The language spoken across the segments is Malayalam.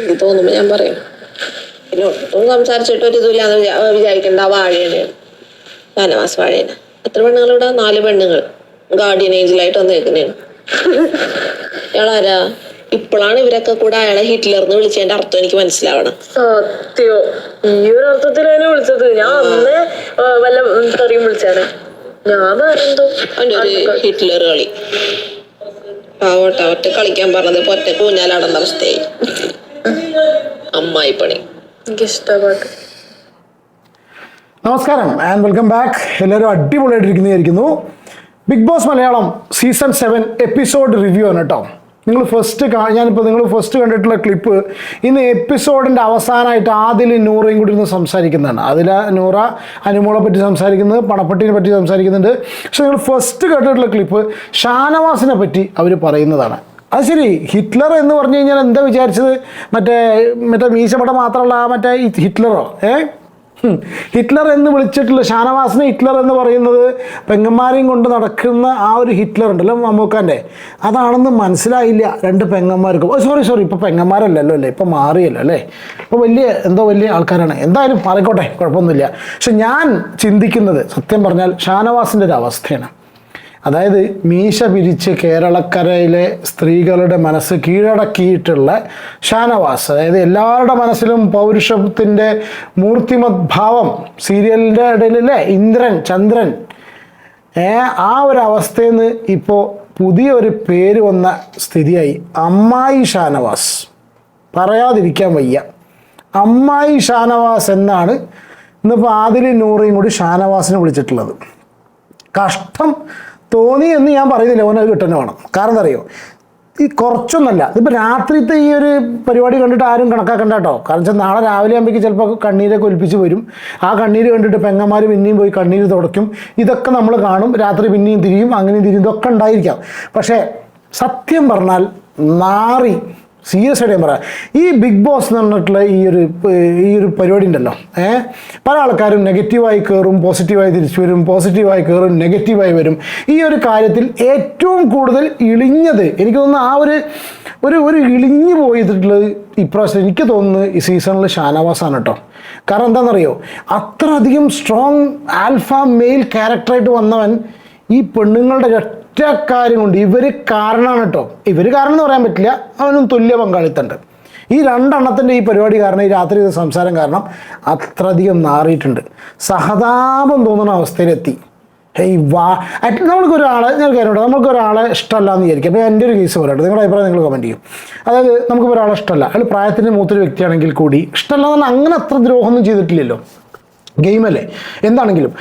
എനിക്ക് തോന്നുമ്പോ ഞാൻ പറയും. പിന്നെ ഒട്ടും സംസാരിച്ചിട്ട് ഒരു ഇതില്ലാന്ന് വിചാരിക്കേണ്ട ആ വാഴയാണ് വനവാസ വാഴയാണ് എത്ര പെണ്ണുങ്ങളിവിടെ? നാല് പെണ്ണുങ്ങൾ. ഗാർഡിയൻ ഏഞ്ചലായിട്ട് വന്നേക്കുന്നതാണ് ഇയാളാരാ? ഇപ്പോഴാണ് ഇവരൊക്കെ കൂടെ അയാളെ ഹിറ്റ്ലർന്ന് വിളിച്ചതിന്റെ അർത്ഥം എനിക്ക് മനസ്സിലാവണം. സത്യോ. ഈ ഒരു അർത്ഥത്തിലാണ് വിളിച്ചത്. ഞാൻ അന്ന് വല്ല തെറിയും വിളിച്ചാണ് ഞാൻ വേറെ എന്തോ ഒരു ഹിറ്റ്ലർ കളി. പാവട്ടെ ഒറ്റ കളിക്കാൻ പറഞ്ഞത് ഇപ്പൊ ഒറ്റ കൂഞ്ഞാലാടേണ്ട അവസ്ഥയായി. അമ്മായി പണി. എനിക്ക് ഇഷ്ടപ്പെട്ടു നമസ്കാരം ആൻഡ് വെൽക്കം ബാക്ക് എല്ലാവരും അടിപൊളിയായിട്ടിരിക്കുന്നതായിരിക്കുന്നു. Bigg Boss Malayalam season seven episode review ആണ് കേട്ടോ. നിങ്ങൾ ഫസ്റ്റ് ഞാനിപ്പോൾ നിങ്ങൾ ഫസ്റ്റ് കണ്ടിട്ടുള്ള ക്ലിപ്പ് ഇന്ന് എപ്പിസോഡിന്റെ അവസാനമായിട്ട് ആദിൽ നൂറയും കൂടി ഇരുന്ന് സംസാരിക്കുന്നതാണ്. അതിൽ നൂറ അനുമോളെ പറ്റി സംസാരിക്കുന്നത് പണപ്പെട്ടിനെ പറ്റി സംസാരിക്കുന്നുണ്ട്. പക്ഷെ നിങ്ങൾ ഫസ്റ്റ് കേട്ടിട്ടുള്ള ക്ലിപ്പ് ഷാനവാസിനെ പറ്റി അവർ പറയുന്നതാണ്. അത് ശരി ഹിറ്റ്ലർ എന്ന് പറഞ്ഞു കഴിഞ്ഞാൽ എന്താ വിചാരിച്ചത്? മറ്റേ മറ്റേ മീശപട മാത്രമല്ല മറ്റേ ഹിറ്റ്ലറോ? ഏ? ഹിറ്റ്ലർ എന്ന് വിളിച്ചിട്ടുള്ള ഷാനവാസിനെ ഹിറ്റ്ലർ എന്ന് പറയുന്നത് പെങ്ങന്മാരെയും കൊണ്ട് നടക്കുന്ന ആ ഒരു ഹിറ്റ്ലർ ഉണ്ടല്ലോ മമ്മൂക്കാന്റെ. അതാണെന്ന് മനസ്സിലായില്ല രണ്ട് പെങ്ങന്മാർക്കും. സോറി സോറി ഇപ്പോൾ പെങ്ങന്മാരല്ലല്ലോ അല്ലേ? ഇപ്പോൾ മാറിയല്ലോ അല്ലേ? ഇപ്പോൾ വലിയ എന്തോ വലിയ ആൾക്കാരാണ്. എന്തായാലും മാറിക്കോട്ടെ കുഴപ്പമൊന്നുമില്ല. പക്ഷെ ഞാൻ ചിന്തിക്കുന്നത് സത്യം പറഞ്ഞാൽ ഷാനവാസിന്റെ ഒരു അവസ്ഥയാണ്. അതായത് മീശ പിരിച്ച് കേരളക്കരയിലെ സ്ത്രീകളുടെ മനസ്സ് കീഴടക്കിയിട്ടുള്ള ഷാനവാസ് അതായത് എല്ലാവരുടെ മനസ്സിലും പൗരുഷത്തിന്റെ മൂർത്തിമത് ഭാവം സീരിയലിന്റെ ഇടയിലല്ലേ ഇന്ദ്രൻ ചന്ദ്രൻ. ആ ഒരു അവസ്ഥയിൽ നിന്ന് ഇപ്പോൾ പുതിയൊരു പേര് വന്ന സ്ഥിതിയായി അമ്മായി ഷാനവാസ്. പറയാതിരിക്കാൻ വയ്യ. അമ്മായി ഷാനവാസ് എന്നാണ് ഇന്നിപ്പോൾ ആദിലും നൂറയും കൂടി ഷാനവാസിനെ വിളിച്ചിട്ടുള്ളത്. കഷ്ടം തോന്നി എന്ന് ഞാൻ പറയുന്നില്ല അത് കിട്ടുന്ന വേണം. കാരണം അറിയോ? ഈ കുറച്ചൊന്നല്ല. ഇതിപ്പോൾ രാത്രിത്തെ ഈ ഒരു പരിപാടി കണ്ടിട്ട് ആരും കണക്കാക്കണ്ട കേട്ടോ. കാരണം വെച്ചാൽ നാളെ രാവിലെ ആകുമ്പോഴേക്ക് ചിലപ്പോൾ കണ്ണീരൊക്കെ ഒലിപ്പിച്ച് വരും. ആ കണ്ണീര് കണ്ടിട്ട് പെങ്ങന്മാർ പിന്നെയും പോയി കണ്ണീര് തുടയ്ക്കും. ഇതൊക്കെ നമ്മൾ കാണും. രാത്രി പിന്നെയും തിരിയും അങ്ങനെയും തിരിയും. ഇതൊക്കെ ഉണ്ടായിരിക്കാം. പക്ഷേ സത്യം പറഞ്ഞാൽ നാറി സീരിയസ് ആയിട്ട് ഞാൻ പറയാം. ഈ ബിഗ് ബോസ് എന്ന് പറഞ്ഞിട്ടുള്ള ഈ ഒരു ഈ ഒരു പരിപാടി ഉണ്ടല്ലോ ഏഹ് പല ആൾക്കാരും നെഗറ്റീവായി കയറും പോസിറ്റീവായി തിരിച്ചു വരും പോസിറ്റീവായി കയറും നെഗറ്റീവായി വരും. ഈ ഒരു കാര്യത്തിൽ ഏറ്റവും കൂടുതൽ ഇളിഞ്ഞത് എനിക്ക് തോന്നുന്നു ആ ഒരു ഒരു ഒരു ഇളിഞ്ഞു പോയിട്ടുള്ളത് ഇപ്രാവശ്യം എനിക്ക് തോന്നുന്നു ഈ സീസണിൽ ഷാനവാസാണ് കേട്ടോ. കാരണം എന്താണെന്നറിയോ? അത്രയധികം സ്ട്രോങ് ആൽഫ മെയിൽ ക്യാരക്ടറായിട്ട് വന്നവൻ ഈ പെണ്ണുങ്ങളുടെ ഒറ്റ കാര്യം കൊണ്ട് ഇവർ കാരണമാണ് കേട്ടോ ഇവർ കാരണം എന്ന് പറയാൻ പറ്റില്ല അവനും തുല്യ പങ്കാളിത്തമുണ്ട് ഈ രണ്ടെണ്ണത്തിന്റെ ഈ പരിപാടി കാരണം ഈ രാത്രി സംസാരം കാരണം അത്രയധികം നാറിയിട്ടുണ്ട്. സഹതാപം തോന്നുന്ന അവസ്ഥയിലെത്തി. ഹേയ് വാ. അറ്റ് ഒരാളെ ഞാൻ കാര്യമുണ്ട് നമുക്ക് ഒരാളെ ഇഷ്ടമല്ല എന്ന് വിചാരിക്കും. അപ്പോൾ എന്റെ ഒരു കേസ് പറയട്ടെ നിങ്ങളുടെ അഭിപ്രായം നിങ്ങൾ കമന്റ് ചെയ്യും. അതായത് നമുക്ക് ഒരാളെ ഇഷ്ടമല്ല. അയാൾ പ്രായത്തിന്റെ മൂത്തൊരു വ്യക്തിയാണെങ്കിൽ കൂടി ഇഷ്ടമല്ല എന്ന് പറഞ്ഞാൽ അങ്ങനെ അത്ര ദ്രോഹമൊന്നും ചെയ്തിട്ടില്ലല്ലോ. ഗെയിമല്ലേ എന്താണെങ്കിലും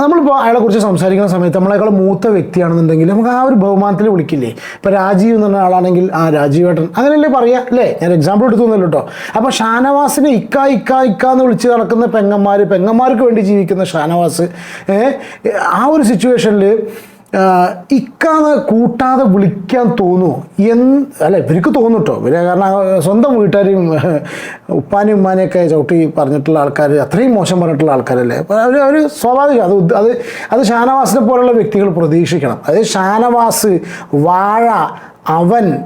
നമ്മളിപ്പോൾ അയാളെക്കുറിച്ച് സംസാരിക്കുന്ന സമയത്ത് നമ്മളെക്കാൾ മൂത്ത വ്യക്തിയാണെന്നുണ്ടെങ്കിൽ നമുക്ക് ആ ഒരു ബഹുമാനത്തിൽ വിളിക്കില്ലേ? ഇപ്പോൾ രാജീവ് എന്ന് പറഞ്ഞ ആളാണെങ്കിൽ ആ രാജീവേട്ടൻ അങ്ങനെയല്ലേ പറയാ അല്ലേ? ഞാൻ എക്സാമ്പിൾ എടുത്തു തന്നല്ലോ കേട്ടോ അപ്പോൾ ഷാനവാസിനെ ഇക്ക ഇക്ക ഇക്ക എന്ന് വിളിച്ച് നടക്കുന്ന പെങ്ങന്മാർ പെങ്ങന്മാർക്ക് വേണ്ടി ജീവിക്കുന്ന ഷാനവാസ് ആ ഒരു സിറ്റുവേഷനിൽ ഇക്കാന്ന് കൂട്ടാതെ വിളിക്കാൻ തോന്നുമോ എന്ന് അല്ല ഇവർക്ക് തോന്നും കേട്ടോ ഇവരെ കാരണം സ്വന്തം വീട്ടുകാരെയും ഉപ്പാനും ഉമ്മാനെയൊക്കെ ചവിട്ടി പറഞ്ഞിട്ടുള്ള ആൾക്കാർ അത്രയും മോശം പറഞ്ഞിട്ടുള്ള ആൾക്കാരല്ലേ. അവർ അവർ സ്വാഭാവികം അത് അത് അത് ഷാനവാസിനെ പോലുള്ള വ്യക്തികൾ പ്രതീക്ഷിക്കണം. അതായത് ഷാനവാസ് വാഴ അവൻ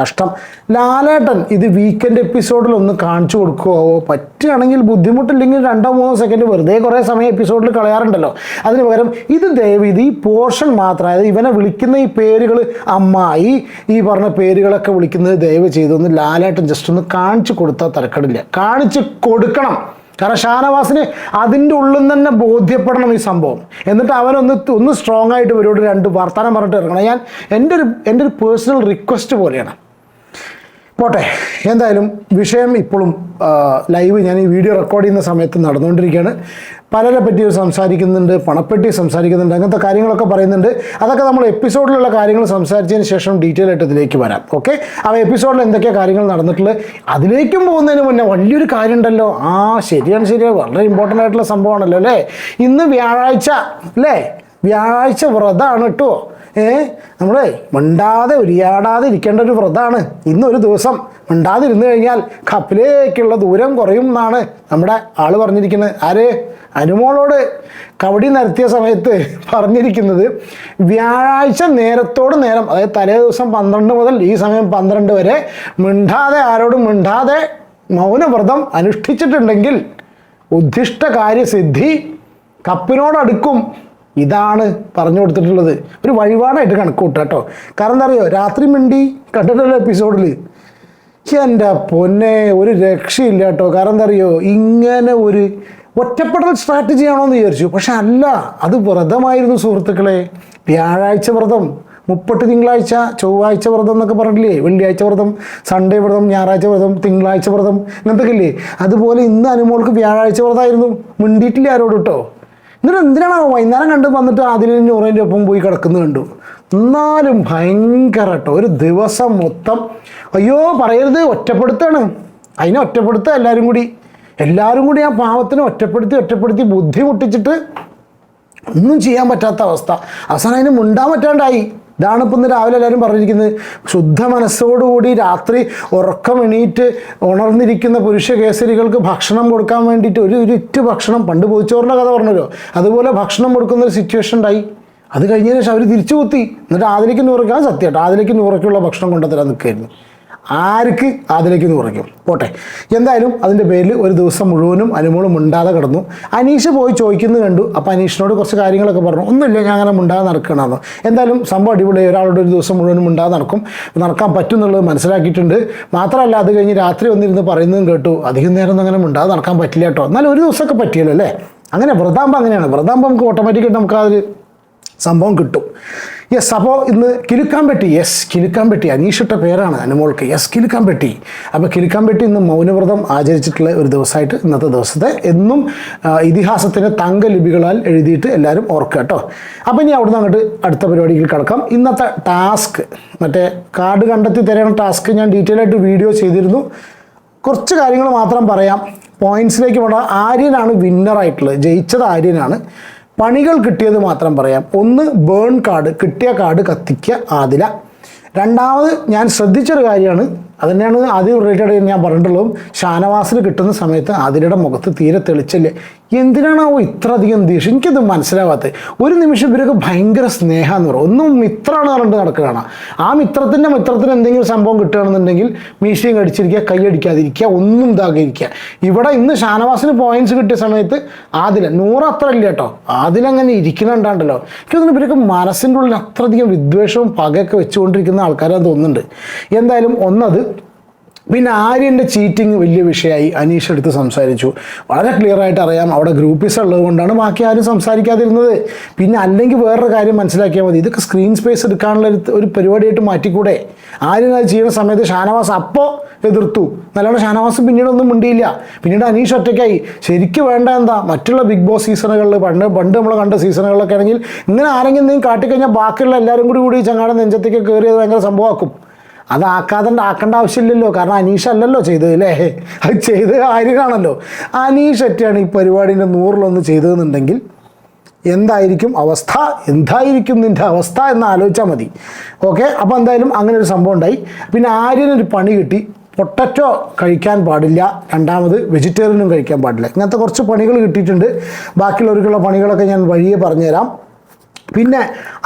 കഷ്ടം. ലാലേട്ടൻ ഇത് വീക്കെൻഡ് എപ്പിസോഡിൽ ഒന്ന് കാണിച്ചു കൊടുക്കുമോ പറ്റുകയാണെങ്കിൽ ബുദ്ധിമുട്ടില്ലെങ്കിൽ രണ്ടോ മൂന്നോ സെക്കൻഡ് വെറുതെ കുറേ സമയം എപ്പിസോഡിൽ കളയാറുണ്ടല്ലോ. അതിന് പകരം ഇത് ദയവീതി ഈ പോർഷൻ മാത്രം അതായത് ഇവനെ വിളിക്കുന്ന ഈ പേരുകൾ അമ്മായി ഈ പറഞ്ഞ പേരുകളൊക്കെ വിളിക്കുന്നത് ദയവ് ചെയ്തൊന്ന് ലാലേട്ടൻ ജസ്റ്റ് ഒന്ന് കാണിച്ചു കൊടുത്താൽ തരക്കടില്ല കാണിച്ച് കൊടുക്കണം. കാരണം ഷാനവാസിന് അതിന്റെ ഉള്ളിൽ തന്നെ ബോധ്യപ്പെടണം ഈ സംഭവം. എന്നിട്ട് അവനൊന്ന് ഒന്ന് സ്ട്രോങ് ആയിട്ട് ഇവരോട് രണ്ട് വർത്തമാനം പറഞ്ഞിട്ട് ഇറങ്ങണം. ഞാൻ എന്റെ ഒരു എന്റെ ഒരു പേഴ്സണൽ റിക്വസ്റ്റ് പോലെയാണ്. പോട്ടെ എന്തായാലും വിഷയം ഇപ്പോഴും ലൈവ് ഞാൻ ഈ വീഡിയോ റെക്കോർഡ് ചെയ്യുന്ന സമയത്ത് നടന്നുകൊണ്ടിരിക്കുകയാണ്. പലരെ പറ്റി സംസാരിക്കുന്നുണ്ട് പണപ്പെട്ടി സംസാരിക്കുന്നുണ്ട് അങ്ങനത്തെ കാര്യങ്ങളൊക്കെ പറയുന്നുണ്ട്. അതൊക്കെ നമ്മൾ എപ്പിസോഡിലുള്ള കാര്യങ്ങൾ സംസാരിച്ചതിന് ശേഷം ഡീറ്റെയിൽ ആയിട്ട് ഇതിലേക്ക് വരാം ഓക്കെ ആ എപ്പിസോഡിൽ എന്തൊക്കെ കാര്യങ്ങൾ നടന്നിട്ടുള്ളത്? അതിലേക്കും പോകുന്നതിന് മുന്നേ വലിയൊരു കാര്യം ഉണ്ടല്ലോ ആ ശരിയാണ് ശരിയാണ്. വളരെ ഇമ്പോർട്ടന്റ് ആയിട്ടുള്ള സംഭവമാണല്ലോ അല്ലേ? ഇന്ന് വ്യാഴാഴ്ച അല്ലേ? വ്യാഴാഴ്ച വ്രതമാണ് കേട്ടോ ഏ നമ്മളെ മിണ്ടാതെ ഉരിയാടാതെ ഇരിക്കേണ്ട ഒരു വ്രതമാണ് ഇന്നൊരു ദിവസം മിണ്ടാതിരുന്നു കഴിഞ്ഞാൽ കപ്പിലേക്കുള്ള ദൂരം കുറയും എന്നാണ് നമ്മുടെ ആൾ പറഞ്ഞിരിക്കുന്നത്. ആര്? അനുമോളോട് കബഡി നടത്തിയ സമയത്ത് പറഞ്ഞിരിക്കുന്നത് വ്യാഴാഴ്ച നേരത്തോട് നേരം അതായത് തലേ ദിവസം പന്ത്രണ്ട് മുതൽ ഈ സമയം പന്ത്രണ്ട് വരെ മിണ്ടാതെ ആരോടും മിണ്ടാതെ മൗനവ്രതം അനുഷ്ഠിച്ചിട്ടുണ്ടെങ്കിൽ ഉദ്ദിഷ്ട കാര്യസിദ്ധി കപ്പിനോടടുക്കും. ഇതാണ് പറഞ്ഞു കൊടുത്തിട്ടുള്ളത്. ഒരു വഴിപാടായിട്ട് കണക്ക് കൂട്ടുക കേട്ടോ. കാരണം എന്താ അറിയോ? രാത്രി മിണ്ടി കണ്ടിട്ടുള്ള എപ്പിസോഡിൽ എന്റെ പൊന്നെ ഒരു രക്ഷയില്ല കേട്ടോ. കാരണം എന്താ അറിയോ? ഇങ്ങനെ ഒരു ഒറ്റപ്പെടൽ സ്ട്രാറ്റജി ആണോ എന്ന് വിചാരിച്ചു. പക്ഷെ അല്ല അത് വ്രതമായിരുന്നു സുഹൃത്തുക്കളെ. വ്യാഴാഴ്ച വ്രതം മുപ്പട്ട് തിങ്കളാഴ്ച ചൊവ്വാഴ്ച വ്രതം എന്നൊക്കെ പറഞ്ഞില്ലേ വെള്ളിയാഴ്ച വ്രതം സൺഡേ വ്രതം ഞായറാഴ്ച വ്രതം തിങ്കളാഴ്ച വ്രതം ഇങ്ങനത്തെ ഇല്ലേ? അതുപോലെ ഇന്ന് അനുമോൾക്ക് വ്യാഴാഴ്ച വ്രതമായിരുന്നു. മിണ്ടിയിട്ടില്ല ആരോട് കേട്ടോ. എന്നിട്ട് എന്തിനാണ് വൈകുന്നേരം കണ്ട് വന്നിട്ട് അതിലും നൂറിന്റെ ഒപ്പം പോയി കിടക്കുന്നത് കണ്ടു. എന്നാലും ഭയങ്കര കേട്ടോ ഒരു ദിവസം മൊത്തം. അയ്യോ പറയരുത് ഒറ്റപ്പെടുത്താണ്. അതിനെ ഒറ്റപ്പെടുത്തുക എല്ലാവരും കൂടി. എല്ലാവരും കൂടി ആ പാവത്തിനെ ഒറ്റപ്പെടുത്തി ഒറ്റപ്പെടുത്തി ബുദ്ധിമുട്ടിച്ചിട്ട് ഒന്നും ചെയ്യാൻ പറ്റാത്ത അവസ്ഥ. അവസാനം അതിന് മുണ്ടാൻ പറ്റാണ്ടായി. ഇതാണ് ഇപ്പം ഇന്ന് രാവിലെ എല്ലാവരും പറഞ്ഞിരിക്കുന്നത്. ശുദ്ധ മനസ്സോടുകൂടി രാത്രി ഉറക്കം എണീറ്റ് ഉണർന്നിരിക്കുന്ന പുരുഷ കേസരികൾക്ക് ഭക്ഷണം കൊടുക്കാൻ വേണ്ടിയിട്ട് ഒരു ഇറ്റ് ഭക്ഷണം പണ്ട് പൊതിച്ചോറിന്റെ കഥ പറഞ്ഞല്ലോ. അതുപോലെ ഭക്ഷണം കൊടുക്കുന്ന ഒരു സിറ്റുവേഷൻ ഉണ്ടായി. അത് കഴിഞ്ഞതിന് ശേഷം അവർ തിരിച്ചു കുത്തി. എന്നിട്ട് ആദിലേക്ക് നൂറക്കാൻ സത്യം കേട്ടോ ആദിലേക്ക് നൂറയ്ക്കുള്ള ഭക്ഷണം കൊണ്ടുതരാൻ നിൽക്കുകയായിരുന്നു. ആർക്ക് അതിലേക്ക് കുറയ്ക്കും പോട്ടെ. എന്തായാലും അതിന്റെ പേരിൽ ഒരു ദിവസം മുഴുവനും അനുമോളും മിണ്ടാതെ കിടന്നു. അനീഷ് പോയി ചോദിക്കുന്നത് കണ്ടു. അപ്പോൾ അനീഷിനോട് കുറച്ച് കാര്യങ്ങളൊക്കെ പറഞ്ഞു. ഒന്നുമില്ല ഞാൻ അങ്ങനെ മിണ്ടാതെ നടക്കണമെന്ന് എന്തായാലും സംഭവം അടിപൊളി ഒരാളോട് ഒരു ദിവസം മുഴുവനും മിണ്ടാതെ നടക്കും. നടക്കാൻ പറ്റും എന്നുള്ളത് മനസ്സിലാക്കിയിട്ടുണ്ട്. മാത്രമല്ല അത് കഴിഞ്ഞ് രാത്രി വന്നിരുന്ന് പറയുന്നതും കേട്ടു. അധികം നേരം ഒന്നും അങ്ങനെ മിണ്ടാതെ നടക്കാൻ പറ്റില്ല കേട്ടോ. എന്നാലും ഒരു ദിവസമൊക്കെ പറ്റിയല്ലോ അല്ലേ? അങ്ങനെ വൃതാമ്പം അങ്ങനെയാണ്. വൃതാമ്പം നമുക്ക് ഓട്ടോമാറ്റിക്കായിട്ട് നമുക്ക് അതിൽ സംഭവം കിട്ടും. യെസ് അപ്പോൾ ഇന്ന് കിലുക്കാൻ പറ്റി യെസ് കിലുക്കാൻ പറ്റി അനീഷിട്ട പേരാണ് അനുമോൾക്ക്. യെസ് കിലുക്കാൻ പറ്റി അപ്പോൾ കിലുക്കാൻ പറ്റി ഇന്ന് മൗനവ്രതം ആചരിച്ചിട്ടുള്ള ഒരു ദിവസമായിട്ട് ഇന്നത്തെ ദിവസത്തെ എന്നും ഇതിഹാസത്തിന്റെ തങ്ക ലിപികളാൽ എഴുതിയിട്ട് എല്ലാവരും ഓർക്കുക കേട്ടോ. അപ്പോൾ ഇനി അവിടുന്ന് അങ്ങോട്ട് അടുത്ത പരിപാടിയിൽ കിടക്കാം. ഇന്നത്തെ ടാസ്ക് മറ്റേ കാർഡ് കണ്ടെത്തി തരുന്ന ടാസ്ക് ഞാൻ ഡീറ്റെയിൽ ആയിട്ട് വീഡിയോ ചെയ്തിരുന്നു. കുറച്ച് കാര്യങ്ങൾ മാത്രം പറയാം. പോയിന്റ്സിലേക്ക് പോകണം ആര്യനാണ് വിന്നറായിട്ടുള്ളത് ജയിച്ചത് ആര്യനാണ്. പണികൾ കിട്ടിയത് മാത്രം പറയാം. ഒന്ന് ബേൺ കാർഡ് കിട്ടിയ കാർഡ് കത്തിക്കുക ആദില. രണ്ടാമത് ഞാൻ ശ്രദ്ധിച്ചൊരു കാര്യമാണ്. അത് തന്നെയാണ് ആദ്യം റിലേറ്റഡ് ഞാൻ പറഞ്ഞിട്ടുള്ളതും. ഷാനവാസിന് കിട്ടുന്ന സമയത്ത് അതിരുടെ മുഖത്ത് തീരെ തെളിച്ചില്ലേ. എന്തിനാണാവോ ഇത്ര അധികം ദേഷ്യം? എനിക്കത് മനസ്സിലാവാത്തത്. ഒരു നിമിഷം ഇവരൊക്കെ ഭയങ്കര സ്നേഹമെന്ന് പറയും. ഒന്നും മിത്രമാണ് പറഞ്ഞിട്ട് നടക്കുകയാണ്. ആ മിത്രത്തിന്റെ മിത്രത്തിന് എന്തെങ്കിലും സംഭവം കിട്ടുകയാണെന്നുണ്ടെങ്കിൽ മീശയും കടിച്ചിരിക്കുക കൈയടിക്കാതിരിക്കുക ഒന്നും ഇതാകിരിക്കുക ഇവിടെ ഇന്ന് ഷാനവാസിന് പോയിന്റ്സ് കിട്ടിയ സമയത്ത് ആദില നൂറ് അത്ര ഇല്ല കേട്ടോ. ആദിലങ്ങനെ ഇരിക്കുന്നുണ്ടാണ്ടല്ലോ എനിക്ക് തോന്നുന്നു ഇവരൊക്കെ മനസ്സിന്റെ ഉള്ളിൽ അത്രയധികം വിദ്വേഷവും പകയൊക്കെ വെച്ചുകൊണ്ടിരിക്കുന്ന ആൾക്കാരാന്ന് തോന്നുന്നുണ്ട്. എന്തായാലും ഒന്നത് പിന്നെ ആര്യന്റെ ചീറ്റിംഗ് വലിയ വിഷയമായി അനീഷ് എടുത്ത് സംസാരിച്ചു. വളരെ ക്ലിയർ ആയിട്ട് അറിയാം അവിടെ ഗ്രൂപ്പീസ് ഉള്ളത് കൊണ്ടാണ് ബാക്കി ആരും സംസാരിക്കാതിരുന്നത്. പിന്നെ അല്ലെങ്കിൽ വേറൊരു കാര്യം മനസ്സിലാക്കിയാൽ മതി. ഇതൊക്കെ സ്ക്രീൻ സ്പേസ് എടുക്കാനുള്ള ഒരു പരിപാടിയായിട്ട് മാറ്റിക്കൂടെ? ആര്യൻ അത് ചെയ്യുന്ന സമയത്ത് ഷാനവാസ് അപ്പോൾ എതിർത്തു. നല്ലോണം ഷാനവാസ് പിന്നീട് ഒന്നും മിണ്ടിയില്ല. പിന്നീട് അനീഷ് ഒറ്റയ്ക്കായി. ശരിക്കും വേണ്ട എന്താ? മറ്റുള്ള ബിഗ് ബോസ് സീസണുകളിൽ പണ്ട് പണ്ട് നമ്മൾ കണ്ട സീസണുകളിലൊക്കെ ആണെങ്കിൽ ഇങ്ങനെ ആരെങ്കിലും കാട്ടിക്കഴിഞ്ഞാൽ ബാക്കിയുള്ള എല്ലാവരും കൂടി കൂടി ചങ്ങാടം നെഞ്ചത്തേക്ക് കയറിയത് ഭയങ്കര സംഭവമാക്കും. അതാക്കാതെ ആക്കേണ്ട ആവശ്യമില്ലല്ലോ. കാരണം അനീഷ് അല്ലല്ലോ ചെയ്തത് അല്ലേ? അത് ചെയ്ത് ആര്യനാണല്ലോ. അനീഷ് ഒറ്റയാണ് ഈ പരിപാടിന്റെ നൂറിലൊന്ന് ചെയ്തതെന്നുണ്ടെങ്കിൽ എന്തായിരിക്കും അവസ്ഥ? എന്തായിരിക്കും നിന്റെ അവസ്ഥ എന്ന് ആലോചിച്ചാൽ മതി. ഓക്കെ അപ്പോൾ എന്തായാലും അങ്ങനെ ഒരു സംഭവം ഉണ്ടായി. പിന്നെ ആര്യനൊരു പണി കിട്ടി. പൊട്ടറ്റോ കഴിക്കാൻ പാടില്ല. രണ്ടാമത് വെജിറ്റേറിയനും കഴിക്കാൻ പാടില്ല. ഇങ്ങനത്തെ കുറച്ച് പണികൾ കിട്ടിയിട്ടുണ്ട്. ബാക്കിയുള്ളവർക്കുള്ള പണികളൊക്കെ ഞാൻ വഴിയെ പറഞ്ഞുതരാം. പിന്നെ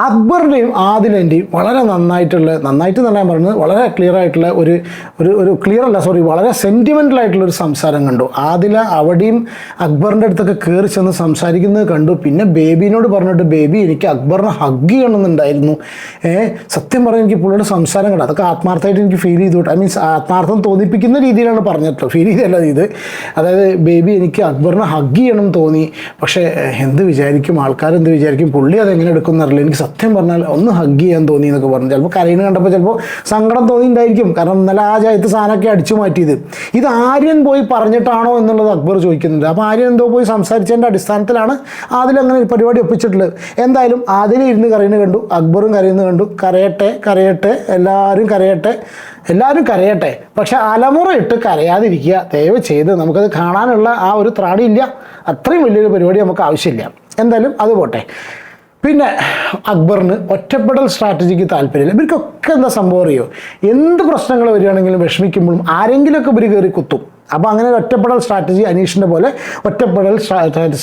അക്ബറിന്റെയും ആദിലിന്റെയും വളരെ നന്നായിട്ടുള്ള നന്നായിട്ട് നല്ല പറയുന്നത് വളരെ ക്ലിയർ ആയിട്ടുള്ള ഒരു ഒരു ഒരു ക്ലിയർ അല്ല സോറി വളരെ സെന്റിമെന്റൽ ആയിട്ടുള്ള ഒരു സംസാരം കണ്ടു. ആദില അവിടെയും അക്ബറിന്റെ അടുത്തൊക്കെ കയറി ചെന്ന് സംസാരിക്കുന്നത് കണ്ടു. പിന്നെ ബേബിനോട് പറഞ്ഞിട്ട് ബേബി എനിക്ക് അക്ബറിനെ ഹഗ് ചെയ്യണമെന്നുണ്ടായിരുന്നു. ഏ സത്യം പറഞ്ഞാൽ എനിക്ക് പുള്ളിയുടെ സംസാരം കണ്ടു. അതൊക്കെ ആത്മാർത്ഥമായിട്ട് എനിക്ക് ഫീൽ ചെയ്തു. ഐ മീൻസ് ആത്മാർത്ഥം തോന്നിപ്പിക്കുന്ന രീതിയിലാണ് പറഞ്ഞിട്ടോ ഫീൽ ചെയ്തല്ല ഇത്. അതായത് ബേബി എനിക്ക് അക്ബറിനെ ഹഗ് ചെയ്യണം തോന്നി. പക്ഷേ എന്ത് വിചാരിക്കും? ആൾക്കാരെന്ത് വിചാരിക്കും? പുള്ളി അതെങ്ങനെ എടുക്കുന്നറിയില്ല എനിക്ക് സത്യം പറഞ്ഞാൽ ഒന്ന് ഹഗ് ചെയ്യാൻ തോന്നി എന്നൊക്കെ പറഞ്ഞു. ചിലപ്പോൾ കരയിന് കണ്ടപ്പോൾ ചിലപ്പോൾ സങ്കടം തോന്നിയിട്ടുണ്ടായിരിക്കും. കാരണം ഇന്നലെ ആ ജയത്ത് സാധനമൊക്കെ അടിച്ചു മാറ്റിയത്. ഇത് ആര്യൻ പോയി പറഞ്ഞിട്ടാണോ എന്നുള്ളത് അക്ബർ ചോദിക്കുന്നുണ്ട്. അപ്പോൾ ആര്യൻ എന്തോ പോയി സംസാരിച്ചതിന്റെ അടിസ്ഥാനത്തിലാണ് അതിലങ്ങനെ ഒരു പരിപാടി ഒപ്പിച്ചിട്ടുള്ളത്. എന്തായാലും അതിൽ ഇരുന്ന് കരയുന്നത് കണ്ടു. അക്ബറും കരയുന്നത് കണ്ടു. കരയട്ടെ കരയട്ടെ എല്ലാവരും കരയട്ടെ എല്ലാവരും കരയട്ടെ. പക്ഷെ അലമുറ ഇട്ട് കരയാതിരിക്കുക. ദയവ് ചെയ്ത് നമുക്കത് കാണാനുള്ള ആ ഒരു ത്രാണിയില്ല. അത്രയും വലിയൊരു പരിപാടി നമുക്ക് ആവശ്യമില്ല. എന്തായാലും അത് പോട്ടെ. പിന്നെ അക്ബറിന് ഒറ്റപ്പെടൽ സ്ട്രാറ്റജിക്ക് താല്പര്യമില്ല. ഇവർക്കൊക്കെ എന്താ സംഭവം അറിയോ? എന്ത് പ്രശ്നങ്ങൾ വരികയാണെങ്കിലും വിഷമിക്കുമ്പോഴും ആരെങ്കിലുമൊക്കെ ഇവർ കയറി കുത്തും. അപ്പോൾ അങ്ങനെ ഒറ്റപ്പെടൽ സ്ട്രാറ്റജി അനീഷിന്റെ പോലെ ഒറ്റപ്പെടൽ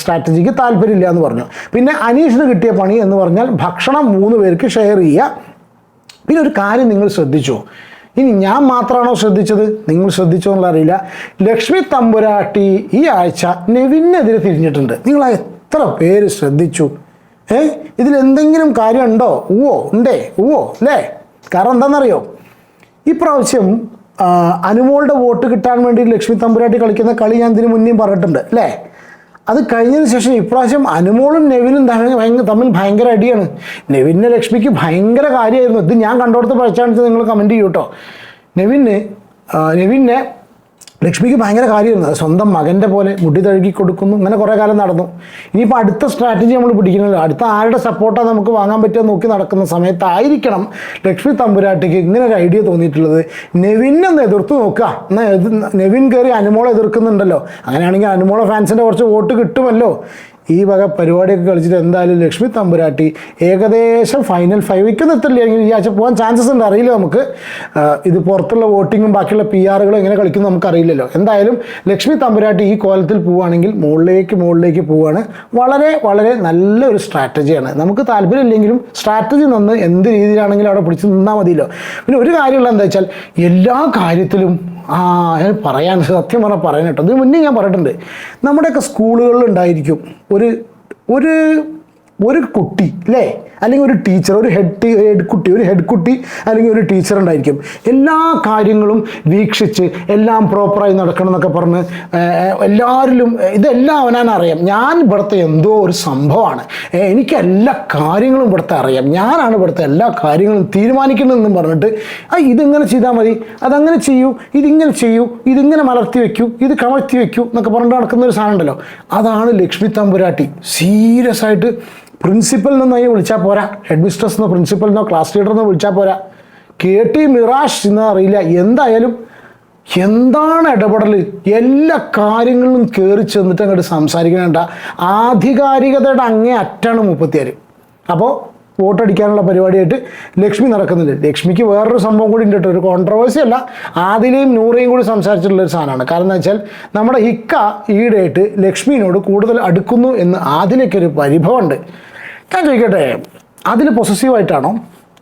സ്ട്രാറ്റജിക്ക് താല്പര്യമില്ല എന്ന് പറഞ്ഞു. പിന്നെ അനീഷിന് കിട്ടിയ പണി എന്ന് പറഞ്ഞാൽ ഭക്ഷണം മൂന്ന് പേർക്ക് ഷെയർ ചെയ്യുക. പിന്നെ ഒരു കാര്യം നിങ്ങൾ ശ്രദ്ധിച്ചു? ഇനി ഞാൻ മാത്രമാണോ ശ്രദ്ധിച്ചത്? നിങ്ങൾ ശ്രദ്ധിച്ചോ എന്നുള്ള അറിയില്ല ലക്ഷ്മി തമ്പുരാട്ടി ഈ ആഴ്ച നെവിനെതിരെ തിരിഞ്ഞിട്ടുണ്ട്. നിങ്ങൾ എത്ര പേര് ശ്രദ്ധിച്ചു? ഏ? ഇതിൽ എന്തെങ്കിലും കാര്യമുണ്ടോ? ഉവോ ഉണ്ടേ? ഉവോ അല്ലേ കാരണം എന്താണെന്നറിയോ? ഇപ്രാവശ്യം അനുമോളുടെ വോട്ട് കിട്ടാൻ വേണ്ടി ലക്ഷ്മി തമ്പുരാട്ടി കളിക്കുന്ന കളി ഞാൻ ഇതിന് മുന്നേയും പറഞ്ഞിട്ടുണ്ട് അല്ലേ അത് കഴിഞ്ഞതിന് ശേഷം ഇപ്രാവശ്യം അനുമോളും നെവിനും തമ്മിൽ ഭയങ്കര അടിയാണ്. നെവിനെ ലക്ഷ്മിക്ക് ഭയങ്കര കാര്യമായിരുന്നു. ഇത് ഞാൻ കണ്ടോടത്ത് പഠിച്ചാണെന്ന് നിങ്ങൾ കമന്റ് ചെയ്യൂട്ടോ. നെവിന് നെവിനെ ലക്ഷ്മിക്ക് ഭയങ്കര കാര്യമായിരുന്നു. സ്വന്തം മകന്റെ പോലെ മുടി തഴുകി കൊടുക്കുന്നു. അങ്ങനെ കുറേ കാലം നടന്നു. ഇനിയിപ്പോൾ അടുത്ത സ്ട്രാറ്റജി നമ്മൾ പിടിക്കുന്നില്ല അടുത്ത ആരുടെ സപ്പോർട്ടാണ് നമുക്ക് വാങ്ങാൻ പറ്റുക നോക്കി നടക്കുന്ന സമയത്തായിരിക്കണം ലക്ഷ്മി തമ്പുരാട്ടിക്ക് ഇങ്ങനെ ഒരു ഐഡിയ തോന്നിയിട്ടുള്ളത്. നെവിനൊന്ന് എതിർത്ത് നോക്കുക. എന്നാൽ നെവിൻ കയറി അനുമോളെ എതിർക്കുന്നുണ്ടല്ലോ. അങ്ങനെയാണെങ്കിൽ അനുമോളെ ഫാൻസിന്റെ കുറച്ച് വോട്ട് കിട്ടുമല്ലോ. ഈ വക പരിപാടിയൊക്കെ കളിച്ചിട്ട് എന്തായാലും ലക്ഷ്മി തമ്പുരാട്ടി ഏകദേശം ഫൈനൽ ഫൈവിക്ക് എത്തില്ലെങ്കിൽ ഈ ആഴ്ച പോകാൻ ചാൻസസ് ഉണ്ട്. അറിയില്ല നമുക്ക്. ഇത് പുറത്തുള്ള വോട്ടിങ്ങും ബാക്കിയുള്ള പി ആറുകളും എങ്ങനെ കളിക്കുന്നു നമുക്കറിയില്ലല്ലോ എന്തായാലും ലക്ഷ്മി തമ്പുരാട്ടി ഈ കോലത്തിൽ പോവുകയാണെങ്കിൽ മുകളിലേക്ക് മുകളിലേക്ക് പോവുകയാണ്. വളരെ വളരെ നല്ലൊരു സ്ട്രാറ്റജിയാണ് നമുക്ക് താല്പര്യമില്ലെങ്കിലും സ്ട്രാറ്റജി നിന്ന് എന്ത് രീതിയിലാണെങ്കിലും അവിടെ പിടിച്ച് നിന്നാൽ മതിയല്ലോ. പിന്നെ ഒരു കാര്യമുള്ള എന്താ വെച്ചാൽ എല്ലാ കാര്യത്തിലും ആ ഞാൻ പറയാൻ സത്യം പറഞ്ഞാൽ പറയാൻ കേട്ടോ. ഇതിന് മുന്നേ ഞാൻ പറഞ്ഞിട്ടുണ്ട്. നമ്മുടെയൊക്കെ സ്കൂളുകളിൽ ഉണ്ടായിരിക്കും ഒരു ഒരു ഒരു കുട്ടി അല്ലേ അല്ലെങ്കിൽ ഒരു ടീച്ചർ ഒരു ഹെഡ് ഹെഡ് കുട്ടി ഒരു ഹെഡ് കുട്ടി അല്ലെങ്കിൽ ഒരു ടീച്ചർ ഉണ്ടായിരിക്കും. എല്ലാ കാര്യങ്ങളും വീക്ഷിച്ച് എല്ലാം പ്രോപ്പറായി നടക്കണം എന്നൊക്കെ പറഞ്ഞ് എല്ലാവരിലും ഇതെല്ലാം അവനാൻ അറിയാം. ഞാൻ ഇവിടുത്തെ എന്തോ ഒരു സംഭവമാണ്. എനിക്ക് എല്ലാ കാര്യങ്ങളും ഇവിടുത്തെ അറിയാം. ഞാനാണ് ഇവിടുത്തെ എല്ലാ കാര്യങ്ങളും തീരുമാനിക്കുന്നതെന്നും പറഞ്ഞിട്ട് ആ ഇതിങ്ങനെ ചെയ്താൽ മതി അതങ്ങനെ ചെയ്യൂ ഇതിങ്ങനെ ചെയ്യൂ ഇതിങ്ങനെ മലർത്തി വെക്കൂ ഇത് കമഴ്ത്തി വെക്കൂ എന്നൊക്കെ പറഞ്ഞിട്ട് നടക്കുന്ന ഒരു സാധനം ഉണ്ടല്ലോ അതാണ് ലക്ഷ്മി തമ്പുരാട്ടി. സീരിയസ് ആയിട്ട് പ്രിൻസിപ്പൽ നിന്ന് വിളിച്ചാൽ പോരാ. ഹെഡ് മിസ്ട്രസ് എന്നോ പ്രിൻസിപ്പൽ എന്നോ ക്ലാസ് ലീഡർ എന്നോ വിളിച്ചാൽ പോരാ. കെ ടി മിറാഷ് എന്ന് അറിയില്ല. എന്തായാലും എന്താണ് ഇടപെടൽ എല്ലാ കാര്യങ്ങളിലും കയറി ചെന്നിട്ട് അങ്ങോട്ട് സംസാരിക്കണേണ്ട ആധികാരികതയുടെ അങ്ങേ അറ്റാണ് മുപ്പത്തിയാറ് അപ്പോൾ വോട്ടടിക്കാനുള്ള പരിപാടിയായിട്ട് ലക്ഷ്മി നടക്കുന്നുണ്ട്. ലക്ഷ്മിക്ക് വേറൊരു സംഭവം കൂടി ഉണ്ട് ഒരു കോൺട്രവേഴ്സി അല്ല. ആദിലെയും നൂറേയും കൂടി സംസാരിച്ചിട്ടുള്ള ഒരു സാധനമാണ്. കാരണം എന്താ വെച്ചാൽ നമ്മുടെ ഹിക്ക ഈയിടെയായിട്ട് ലക്ഷ്മിനോട് കൂടുതൽ അടുക്കുന്നു എന്ന് ആദിലയ്ക്കൊരു പരിഭവമുണ്ട്. ഞാൻ ചോദിക്കട്ടെ അതിൽ പൊസസീവായിട്ടാണോ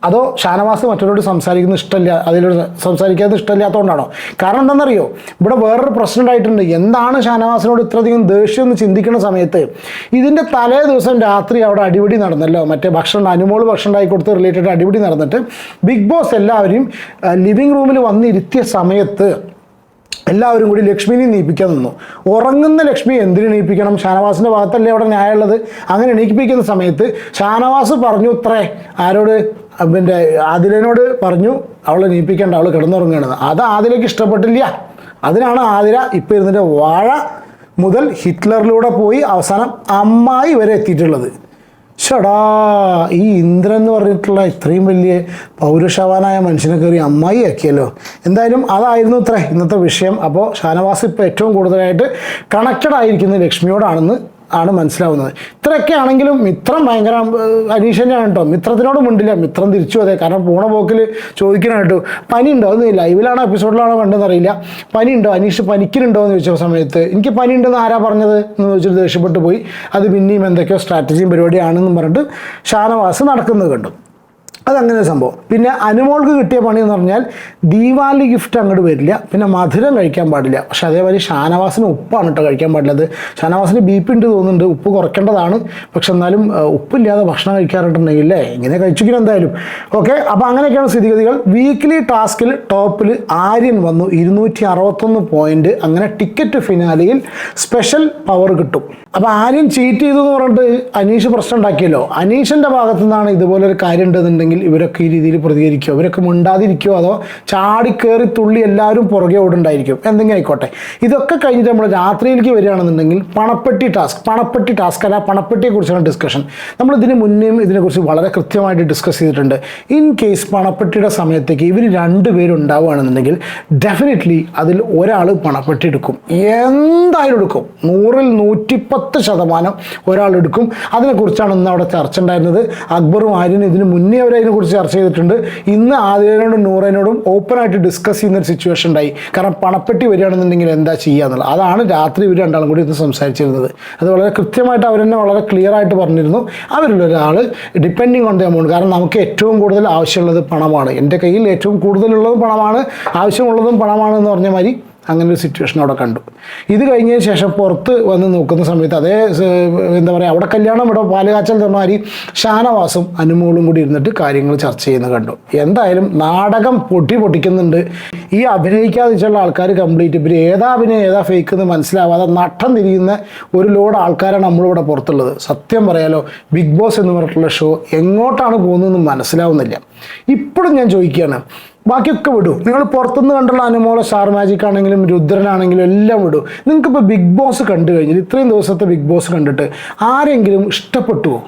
അതോ ഷാനവാസ് മറ്റൊരോട് സംസാരിക്കുന്ന ഇഷ്ടമില്ല അതിലൂടെ സംസാരിക്കാതെ ഇഷ്ടമില്ലാത്തതുകൊണ്ടാണോ കാരണം എന്താണെന്നറിയോ ഇവിടെ വേറൊരു പ്രശ്നം ഉണ്ടായിട്ടുണ്ട്. എന്താണ് ഷാനവാസിനോട് ഇത്രയധികം ദേഷ്യം എന്ന് ചിന്തിക്കുന്ന സമയത്ത് ഇതിന്റെ തലേ ദിവസം രാത്രി അവിടെ അടിപിടി നടന്നല്ലോ. മറ്റേ ഭക്ഷണം അനുമോൾ ഭക്ഷണം ആയി കൊടുത്ത് റിലേറ്റഡ് അടിപിടി നടന്നിട്ട് ബിഗ് ബോസ് എല്ലാവരും ലിവിങ് റൂമിൽ വന്നിരുത്തിയ സമയത്ത് എല്ലാവരും കൂടി ലക്ഷ്മിനെ നീപ്പിക്കാൻ നിന്നു. ഉറങ്ങുന്ന ലക്ഷ്മി എന്തിനു നീപ്പിക്കണം? ഷാനവാസിന്റെ ഭാഗത്തല്ലേ അവിടെ ന്യായമുള്ളത്? അങ്ങനെ എണീപ്പിക്കുന്ന സമയത്ത് ഷാനവാസ് പറഞ്ഞു ഇത്രേ ആരോട്? പിന്നെ ആദിലനോട് പറഞ്ഞു അവളെ നീപ്പിക്കേണ്ട അവൾ കിടന്നുറങ്ങുകയാണ്. അത് ആതിരക്ക് ഇഷ്ടപ്പെട്ടില്ല. അതിനാണ് ആതിര ഇപ്പം ഇരുന്നിട്ട് വാഴ മുതൽ ഹിറ്റ്ലറിലൂടെ പോയി അവസാനം അമ്മായി വരെ എത്തിയിട്ടുള്ളത്. ഷടാ ഈ ഇന്ദ്രൻ എന്ന് പറഞ്ഞിട്ടുള്ള ഇത്രയും വലിയ പൗരുഷവാനായ മനുഷ്യനെ കയറി അമ്മായി ആക്കിയല്ലോ. എന്തായാലും അതായിരുന്നു ഇത്ര ഇന്നത്തെ വിഷയം. അപ്പോൾ ഷാനവാസ് ഇപ്പോൾ ഏറ്റവും കൂടുതലായിട്ട് കണക്റ്റഡ് ആയിരിക്കുന്നത് ലക്ഷ്മിയോടാണെന്ന് ആണ് മനസ്സിലാവുന്നത്. ഇത്രയൊക്കെ ആണെങ്കിലും മിത്രം ഭയങ്കര അനീഷന്റെയാണ് കേട്ടോ. മിത്രത്തിനോട് മുണ്ടില്ല. മിത്രം തിരിച്ചു അതെ കാരണം പോണ പോക്കിൽ ചോദിക്കണം കേട്ടോ പനി ഉണ്ടോ അത് ലൈവിലാണോ എപ്പിസോഡിലാണോ കണ്ടെന്നറിയില്ല പനി ഉണ്ടോ അനീഷ് പനിക്കുന്നുണ്ടോ? എന്ന് ചോദിച്ച സമയത്ത് എനിക്ക് പനി ഉണ്ടെന്ന് ആരാ പറഞ്ഞത്? എന്ന് ചോദിച്ചിട്ട് ദേഷ്യപ്പെട്ടു പോയി. അത് പിന്നെയും എന്തൊക്കെയോ സ്ട്രാറ്റജിയും പരിപാടിയാണെന്നും പറഞ്ഞിട്ട് ഷാനവാസ് നടക്കുന്നത് കണ്ടു. അതങ്ങനെ സംഭവം. പിന്നെ അനുമോൾക്ക് കിട്ടിയ പണി എന്ന് പറഞ്ഞാൽ ദീപാവലി ഗിഫ്റ്റ് അങ്ങോട്ട് വരില്ല. പിന്നെ മധുരം കഴിക്കാൻ പാടില്ല. പക്ഷെ അതേമാതിരി ഷാനവാസിന് ഉപ്പാണ് കേട്ടോ കഴിക്കാൻ പാടില്ലത്. ഷാനവാസിന് ബി പി ഉണ്ട് തോന്നുന്നുണ്ട്. ഉപ്പ് കുറയ്ക്കേണ്ടതാണ്. പക്ഷെ എന്നാലും ഉപ്പില്ലാതെ ഭക്ഷണം കഴിക്കാറുണ്ടെങ്കിൽ അല്ലേ? ഇങ്ങനെ കഴിച്ചിരിക്കണം എന്തായാലും. ഓക്കെ? അപ്പോൾ അങ്ങനെയൊക്കെയാണ് സ്ഥിതിഗതികൾ. വീക്ക്ലി ടാസ്കിൽ ടോപ്പിൽ ആര്യൻ വന്നു. ഇരുന്നൂറ്റി അറുപത്തൊന്ന് പോയിന്റ് അങ്ങനെ ടിക്കറ്റ് ഫിനാലിയിൽ സ്പെഷ്യൽ പവർ കിട്ടും. അപ്പോൾ ആര്യൻ ചീറ്റ് ചെയ്തു എന്ന് പറഞ്ഞിട്ട് അനീഷ് പ്രശ്നം ഉണ്ടാക്കിയല്ലോ. അനീഷിന്റെ ഭാഗത്തു നിന്നാണ് ഇതുപോലൊരു കാര്യം ഉണ്ടെന്നുണ്ടെങ്കിൽ ഇവരൊക്കെ ഈ രീതിയിൽ പ്രതികരിക്കുമോ ഇവരൊക്കെ മിണ്ടാതിരിക്കുമോ അതോ ചാടിക്കേറി തുള്ളി എല്ലാവരും പുറകെ ഓടുണ്ടായിരിക്കും എന്തെങ്കിലും ആയിക്കോട്ടെ. ഇതൊക്കെ കഴിഞ്ഞിട്ട് നമ്മൾ രാത്രിയിലേക്ക് വരികയാണെന്നുണ്ടെങ്കിൽ പണപ്പെട്ടി ടാസ്ക് പണപ്പെട്ടി ടാസ്ക് അല്ല പണപ്പെട്ടിയെ കുറിച്ചാണ് ഡിസ്കഷൻ നമ്മൾ ഇതിന് മുന്നേയും ഇതിനെക്കുറിച്ച് വളരെ കൃത്യമായിട്ട് ഡിസ്കസ് ചെയ്തിട്ടുണ്ട്. ഇൻ കേസ് പണപ്പെട്ടിയുടെ സമയത്തേക്ക് ഇവർ രണ്ടുപേരും ഉണ്ടാവുകയാണെന്നുണ്ടെങ്കിൽ ഡെഫിനറ്റ്ലി അതിൽ ഒരാൾ പണപ്പെട്ടി എടുക്കും. എന്തായാലും എടുക്കും. നൂറിൽ നൂറ്റിപ്പത്ത് ശതമാനം ഒരാൾ എടുക്കും. അതിനെക്കുറിച്ചാണ് ഇന്ന് അവിടെ ചർച്ച ഉണ്ടായിരുന്നത്. അക്ബറും ആര്യനും ഇതിന് മുന്നേ അവർ അതിനെക്കുറിച്ച് ചർച്ച ചെയ്തിട്ടുണ്ട്. ഇന്ന് ആദിലിനോടും നൂറേനോടും ഓപ്പണായിട്ട് ഡിസ്കസ് ചെയ്യുന്ന ഒരു സിറ്റുവേഷൻ ഉണ്ടായി. കാരണം പണപ്പെട്ടി വരികയാണെന്നുണ്ടെങ്കിൽ എന്താ ചെയ്യുക എന്നുള്ളത്. അതാണ് രാത്രി ഇവർ രണ്ടാളും കൂടി ഇന്ന് സംസാരിച്ചിരുന്നത്. അത് വളരെ കൃത്യമായിട്ട് അവർ തന്നെ വളരെ ക്ലിയർ ആയിട്ട് പറഞ്ഞിരുന്നു. അവരിലൊരാൾ ഡിപ്പെൻഡിങ് ഓൺ ദ എമൗണ്ട് കാരണം നമുക്ക് ഏറ്റവും കൂടുതൽ ആവശ്യമുള്ളത് പണമാണ്. എന്റെ കയ്യിൽ ഏറ്റവും കൂടുതലുള്ളതും പണമാണ്. ആവശ്യമുള്ളതും പണമാണ് എന്ന് പറഞ്ഞ മാതിരി അങ്ങനെ ഒരു സിറ്റുവേഷൻ അവിടെ കണ്ടു. ഇത് കഴിഞ്ഞതിന് ശേഷം പുറത്ത് വന്ന് നോക്കുന്ന സമയത്ത് അതേ എന്താ പറയുക അവിടെ കല്യാണം ഇവിടെ പാലുകാച്ചൽ തന്നമാതിരി ഷാനവാസും അനുമോളും കൂടി ഇരുന്നിട്ട് കാര്യങ്ങൾ ചർച്ച ചെയ്യുന്നത് കണ്ടു. എന്തായാലും നാടകം പൊട്ടി പൊട്ടിക്കുന്നുണ്ട്. ഈ അഭിനയിക്കാതെ വെച്ചുള്ള ആൾക്കാർ കംപ്ലീറ്റ് ഇവർ ഏതാ അഭിനയം ഏതാ ഫേക്ക് എന്ന് മനസ്സിലാവാതെ നട്ടം തിരിയുന്ന ഒരു ലോഡ് ആൾക്കാരാണ് നമ്മളിവിടെ പുറത്തുള്ളത്. സത്യം പറയാലോ ബിഗ് ബോസ് എന്ന് പറഞ്ഞിട്ടുള്ള ഷോ എങ്ങോട്ടാണ് പോകുന്നതെന്ന് മനസ്സിലാവുന്നില്ല. ഇപ്പോഴും ഞാൻ ചോദിക്കുകയാണ് ബാക്കിയൊക്കെ വിടും. നിങ്ങൾ പുറത്തുനിന്ന് കണ്ടുള്ള അനുമോള സ്റ്റാർ മാജിക് ആണെങ്കിലും രുദ്രനാണെങ്കിലും എല്ലാം വിടും. നിങ്ങൾക്കിപ്പോൾ ബിഗ് ബോസ് കണ്ടു കഴിഞ്ഞാൽ ഇത്രയും ദിവസത്തെ ബിഗ് ബോസ് കണ്ടിട്ട് ആരെങ്കിലും ഇഷ്ടപ്പെട്ടുവോ?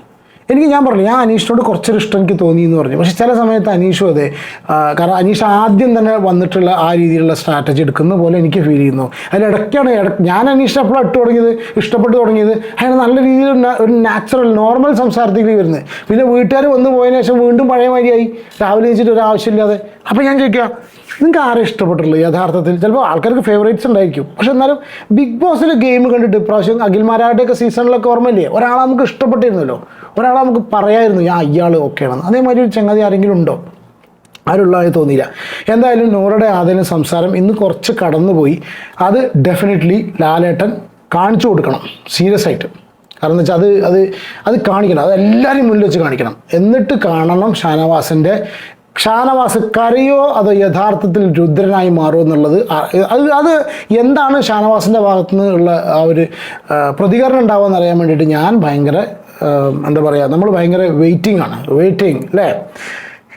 എനിക്ക് ഞാൻ പറഞ്ഞു ഞാൻ അനീഷിനോട് കുറച്ചൊരു ഇഷ്ടം എനിക്ക് തോന്നി എന്ന് പറഞ്ഞു. പക്ഷേ ചില സമയത്ത് അനീഷും അതെ കാരണം അനീഷ് ആദ്യം തന്നെ വന്നിട്ടുള്ള ആ രീതിയിലുള്ള സ്ട്രാറ്റജി എടുക്കുന്ന പോലെ എനിക്ക് ഫീൽ ചെയ്യുന്നു. അതിലിടയ്ക്കാണ് ഞാൻ അനീഷിനെ എപ്പോഴും ഇട്ട് തുടങ്ങിയത് ഇഷ്ടപ്പെട്ട് തുടങ്ങിയത് അയാൾ നല്ല രീതിയിൽ ഒരു നാച്ചുറൽ നോർമൽ സംസാരത്തിലേക്ക് വരുന്നത്. പിന്നെ വീട്ടുകാർ വന്ന് പോയതിനു ശേഷം വീണ്ടും പഴയ മാതിരിയായി. രാവിലെ വെച്ചിട്ട് ഒരു ആവശ്യമില്ലാതെ. അപ്പോൾ ഞാൻ ചോദിക്കാം നിങ്ങൾക്ക് ആരെ ഇഷ്ടപ്പെട്ടുള്ളൂ യഥാർത്ഥത്തിൽ? ചിലപ്പോൾ ആൾക്കാർക്ക് ഫേവറേറ്റ്സ് ഉണ്ടായിരിക്കും. പക്ഷെ എന്നാലും ബിഗ് ബോസിൽ ഗെയിം കണ്ടിട്ട് ഇപ്രാവശ്യം അഖിൽമാരാടെയൊക്കെ സീസണിലൊക്കെ ഓർമ്മയില്ലേ? ഒരാളെ നമുക്ക് ഇഷ്ടപ്പെട്ടിരുന്നല്ലോ. ഒരാളെ നമുക്ക് പറയായിരുന്നു ഞാൻ അയാൾ ഓക്കെയാണെന്ന് അതേമാതിരി ഒരു ചങ്ങാതി ആരെങ്കിലും ഉണ്ടോ? ആരുള്ളതായി തോന്നിയില്ല. എന്തായാലും നൂറുടെ ആദ്യം സംസാരം ഇന്ന് കുറച്ച് കടന്നുപോയി. അത് ഡെഫിനറ്റ്ലി ലാലേട്ടൻ കാണിച്ചു കൊടുക്കണം സീരിയസ് ആയിട്ട്. കാരണം എന്ന് വെച്ചാൽ അത് അത് അത് കാണിക്കണം അത് എല്ലാവരും മുന്നിൽ വെച്ച് കാണിക്കണം. എന്നിട്ട് കാണണം ഷാനവാസിന്റെ ഷാനവാസ് കരയോ അതോ യഥാർത്ഥത്തിൽ രുദ്രനായി മാറുമോ എന്നുള്ളത് അത് അത് എന്താണ് ഷാനവാസിന്റെ ഭാഗത്തു നിന്നുള്ള ആ ഒരു പ്രതികരണം ഉണ്ടാവുക അറിയാൻ വേണ്ടിയിട്ട് ഞാൻ ഭയങ്കര ആ, എന്താ പറയുക നമ്മൾ ഭയങ്കര വെയിറ്റിംഗ് ആണ്. വെയിറ്റിംഗ് അല്ലേ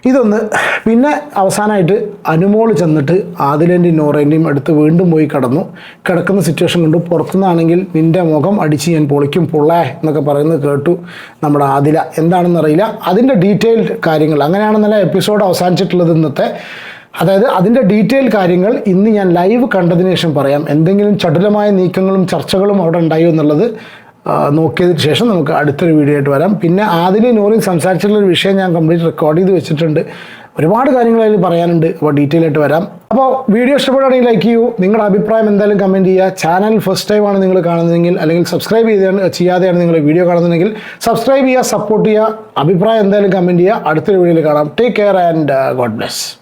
ഇതൊന്ന് പിന്നെ അവസാനമായിട്ട് അനുമോൾ ചെന്നിട്ട് ആദിലേന്റെയും നോറേന്റെയും അടുത്ത് വീണ്ടും പോയി കിടന്നു. കിടക്കുന്ന സിറ്റുവേഷൻ കണ്ടു. പുറത്തുനിന്നാണെങ്കിൽ നിന്റെ മുഖം അടിച്ച് ഞാൻ പൊളിക്കും പൊള്ളേ എന്നൊക്കെ പറയുന്നത് കേട്ടു നമ്മുടെ ആദില. എന്താണെന്നറിയില്ല അതിന്റെ ഡീറ്റെയിൽഡ് കാര്യങ്ങൾ. അങ്ങനെയാണെന്നല്ല എപ്പിസോഡ് അവസാനിച്ചിട്ടുള്ളത് ഇന്നത്തെ. അതായത് അതിന്റെ ഡീറ്റെയിൽ കാര്യങ്ങൾ ഇന്ന് ഞാൻ ലൈവ് കണ്ടതിന് ശേഷം പറയാം. എന്തെങ്കിലും ചടുലമായ നീക്കങ്ങളും ചർച്ചകളും അവിടെ ഉണ്ടായോ എന്നുള്ളത് നോക്കിയതിന് ശേഷം നമുക്ക് അടുത്തൊരു വീഡിയോ ആയിട്ട് വരാം. പിന്നെ ആദ്യം നൂറിൽ സംസാരിച്ചിട്ടുള്ള ഒരു വിഷയം ഞാൻ കംപ്ലീറ്റ് റെക്കോർഡ് ചെയ്ത് വെച്ചിട്ടുണ്ട്. ഒരുപാട് കാര്യങ്ങൾ അതിൽ പറയാനുണ്ട്. അപ്പോൾ ഡീറ്റെയിൽ ആയിട്ട് വരാം. അപ്പോൾ വീഡിയോ ഇഷ്ടപ്പെടുകയാണെങ്കിൽ ലൈക്ക് ചെയ്യൂ. നിങ്ങളുടെ അഭിപ്രായം എന്തായാലും കമന്റ് ചെയ്യുക. ചാനൽ ഫസ്റ്റ് ടൈമാണ് നിങ്ങൾ കാണുന്നതെങ്കിൽ അല്ലെങ്കിൽ സബ്സ്ക്രൈബ് ചെയ്താണ് ചെയ്യാതെയാണ് നിങ്ങൾ വീഡിയോ കാണുന്നതെങ്കിൽ സബ്സ്ക്രൈബ് ചെയ്യുക സപ്പോർട്ട് ചെയ്യുക. അഭിപ്രായം എന്തായാലും കമന്റ് ചെയ്യുക. അടുത്തൊരു വീഡിയോയിൽ കാണാം. Take care and god bless